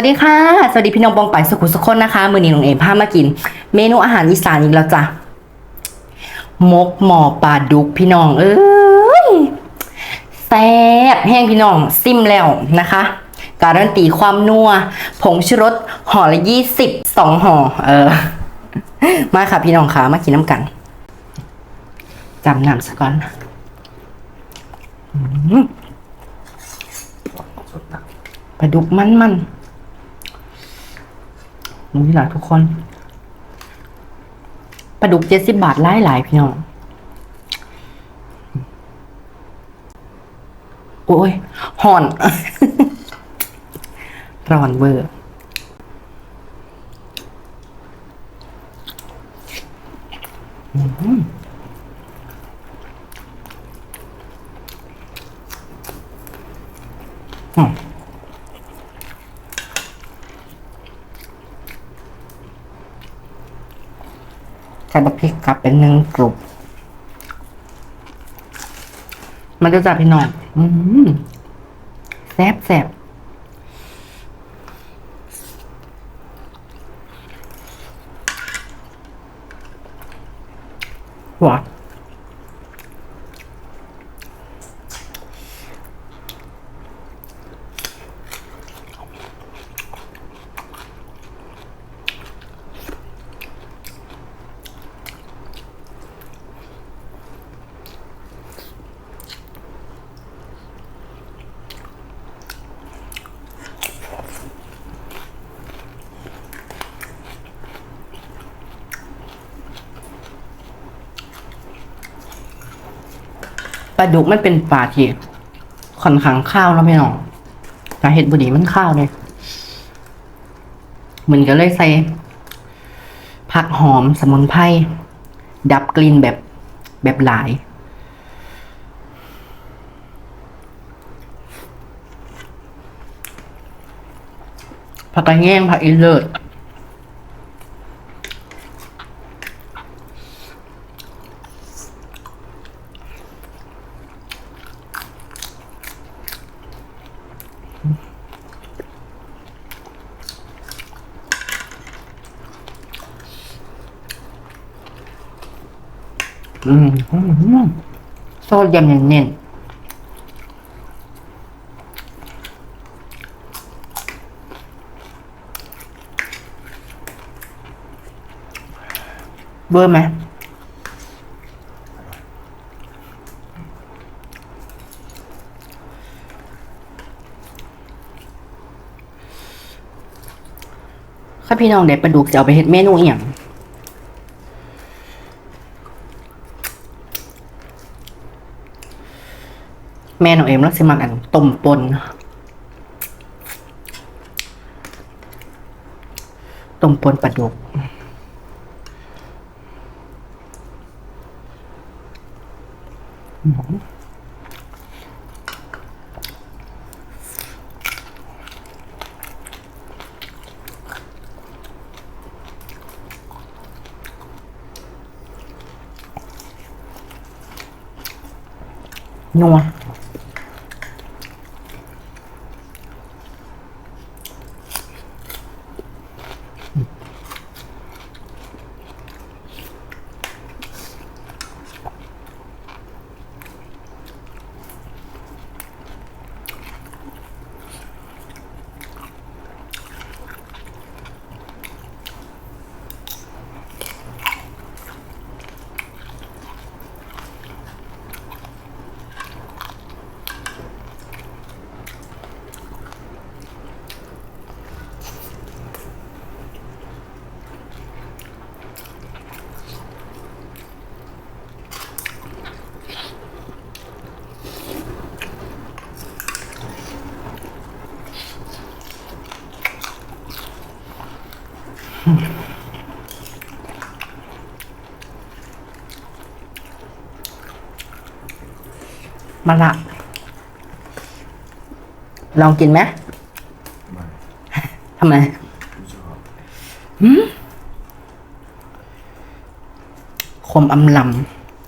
วัสดีค่ะ สวัสดีพี่น้องปองไปายสุขุสุขคนนะคะ มือนี้น้องเอมพามากิน เมนูอาหารอีสานอีกแล้วจ้ะมกหมอปลาดุกพี่น้อง เอ้ยแซ่บแห้งพี่น้องซิมแล้วนะคะ การันตีความนัว ผงชูรสห่อละยี่สิบสองห่อเออ มาค่ะพี่น้องค่ะมากินน้ำกันจำน้ำสักก่อนปลาดุกมันมัน ๆนี่แหละทุกคนปลาดุกเจ็ดสิบบาทไล่หลายพี่น้องโอ้ยห่อนร้อนเวอร์อืม บะพริกกลับ เป็นหนึ่งกลุ่มมันจะจับพี่น้องอืมแซ่บแซ่บหวาน ปลาดุกมันเป็นปลาที่ค่อนข้างข้าวแล้วพี่น้องแต่เห็ดบุดีมันข้าวเลยมันก็เลยใส่ผักหอมสมุนไพรดับกลิ่นแบบแบบหลาย ผักกระแยงผักอีเลิศ อืมอืมอืมโซดยำเน้นเบอร์ไหมถ้าพี่น้องเด็ดปลาดุกจะเอาไปเฮ็ดเมนูอหย่าง แม่น้องเอ็มรักสิมักอันต้มปนต้มปนปลาดุกนัว มาละ ลองกินไหมไม่ทำไมไม่ชอบขมอำล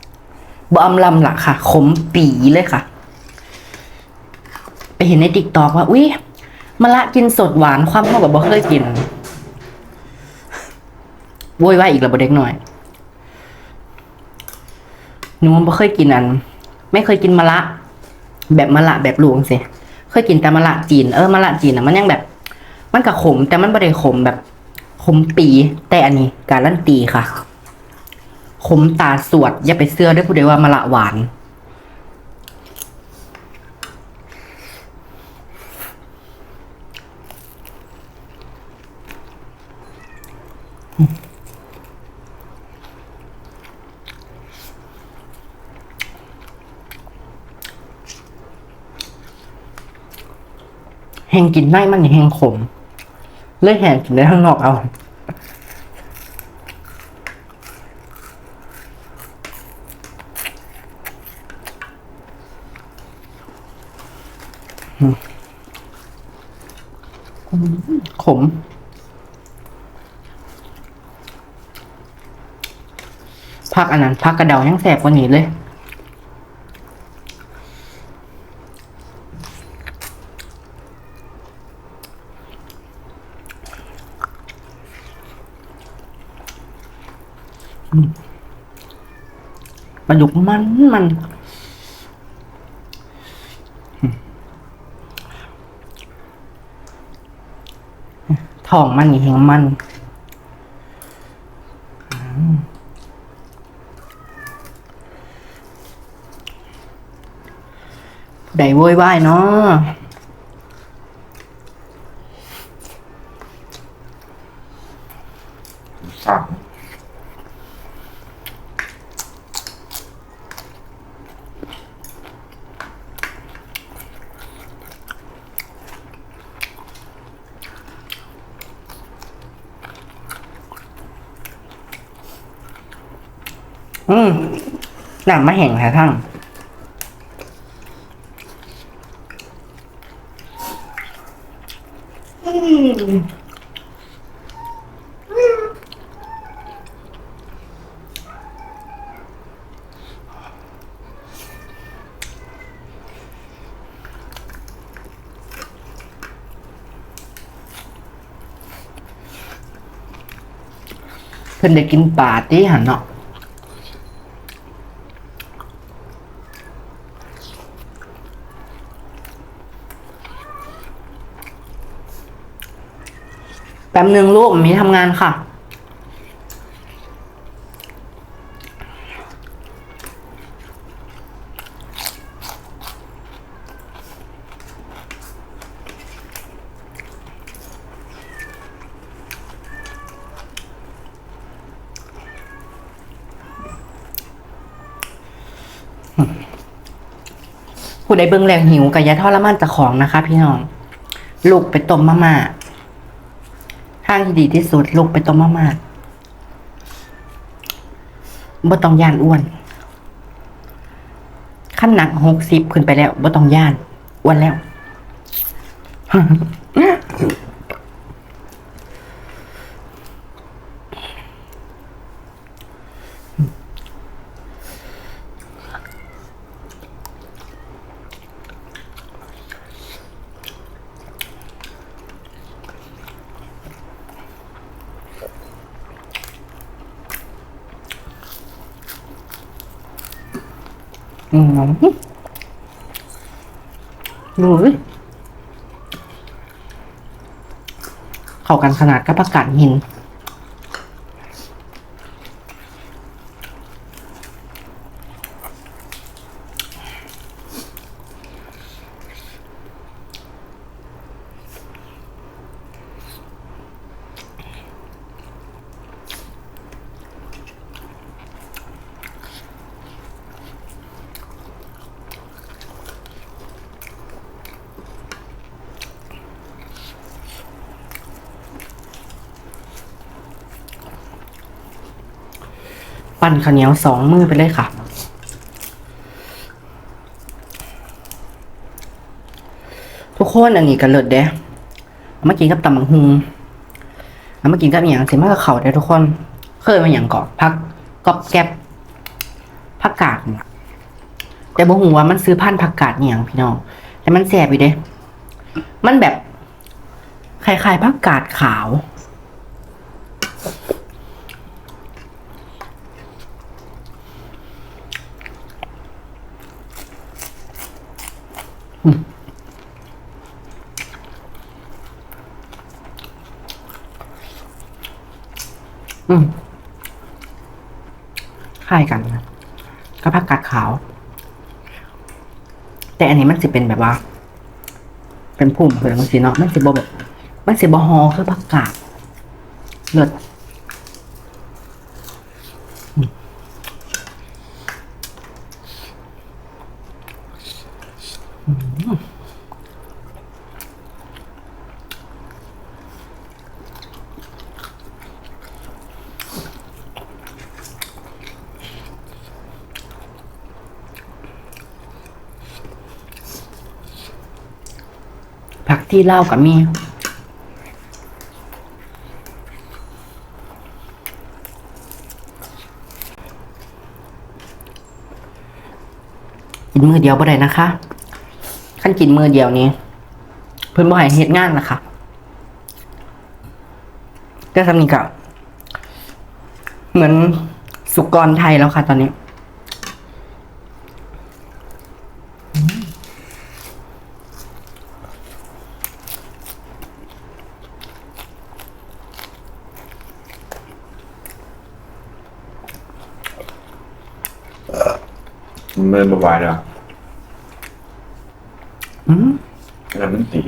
ำบ่อำลำล่ะค่ะ ขมปีเลยค่ะ ไปเห็นในติ๊กตอกว่า อุ้ยมะละกินสดหวานความเข้าแบบบ่เคยกิน โวยวายอีกระเบเด็กหน่อยหนูไม่เคยกินอัน ไม่เคยกินมะละ แบบมะละแบบหลวงสิเคยกินแต่มะละจีนเออมะละจีนอะมันยังแบบ มันกะขม แต่มันไม่ได้ขมแบบขมปี แต่อันนี้การันตีค่ะ ขมตาสวดอย่าไปเสื้อด้วยผู้ใดว่ามะละหวาน งกินได้มันอย่าแหงขม เลยแหงกินได้ข้างนอกเอาขม พักอันนั้นพักกระเดายังแสบกว่านี้เลย ปลาดุกมันมันทองมันนี่เฮงมันได้โวยวายเนาะ สั่ง อืมหนังมาแห่งค่ะทั้งเพิ่นได้กินปลาที่หันเนาะ แป๊บหนึ่งลูกมีทำงานค่ะ ผู้ใดเบิ่งแรงหิวกับยาทอดละมันจะของนะคะ พี่น้อง ลูกไปต้มมาม่าางที่ดีที่สุดลูกไปต้มมาม่าบ่ต้องย่านอ้วนขั้นหนักหกสิบขึ้นไปแล้วบ่ต้องย่านอ้วนแล้ว อืมดูเข้ากันขนาดกับประกาศหิน ปั้นข้าวเหนียวสองมือไปเลยค่ะ ทุกคนอันนี้ก็เลิศเด้เอามากินกับตำบักฮุงเอามากินกับอย่างสิมากกับเขาเด้ทุกคน เคยมาอย่างก่อนพักกอบแก๊บผักกาดนี่ล่ะแต่บ่ฮู้ว่ามันซื้อพันผักกาดอหย่างพี่น้องแต่มันแสบอยู่เด้ มันแบบคล้ายๆผักกาดขาว อืมคล้ายกันนะก็ผักกาดขาว แต่อันนี้มันจะเป็นแบบว่า เป็นพุ่มเพื่อนมันสิเนาะมันสิบแบบมันสิบฮอคือผักกาดเลิศอื ผักที่เล่ากับมีกินมือเดียวบ่ได้นะคะขั้นกินมือเดียวนี้ เพิ่นบ่ให้เฮ็ดงานนะคะก็สำนีกับเหมือนสุกรไทยแล้วค่ะตอนนี้ มันไม่ระบายนะอืมแล้วมันตี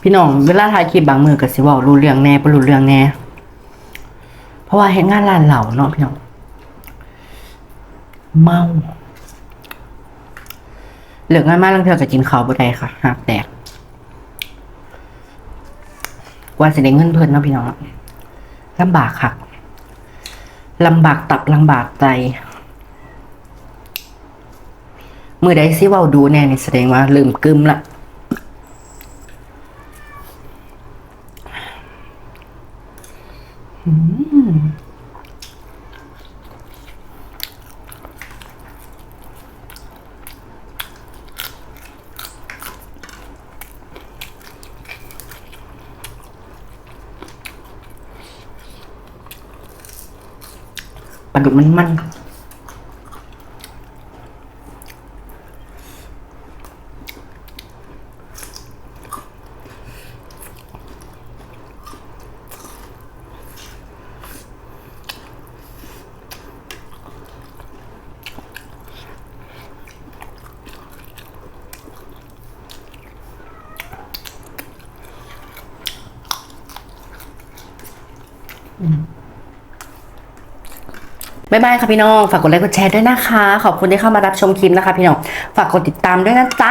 พี่น้องเวลาถ่ายคลิปบางมือก็สิเว้ารู้เรื่องแหน่บ่รู้เรื่องแหน่ เพราะว่าเฮ็ดงานร้านเหล่าเนาะพี่น้อง เมาเลิกงานมาลังเทื่อก็กินข้าวบ่ได้ค่ะหากแตกกว่าสิได้เงินเพิ่นเนาะพี่น้องลำบากค่ะ ลำบากตับลำบากใจมือใดสิเว้าดูแน่นี่แสดงว่าลืมกึมละ ปลาดุกมันมัน บ๊ายบายค่ะพี่น้อง ฝากกดไลค์กดแชร์ด้วยนะคะ ขอบคุณที่เข้ามารับชมคลิปนะคะพี่น้อง ฝากกดติดตามด้วยนะจ๊ะ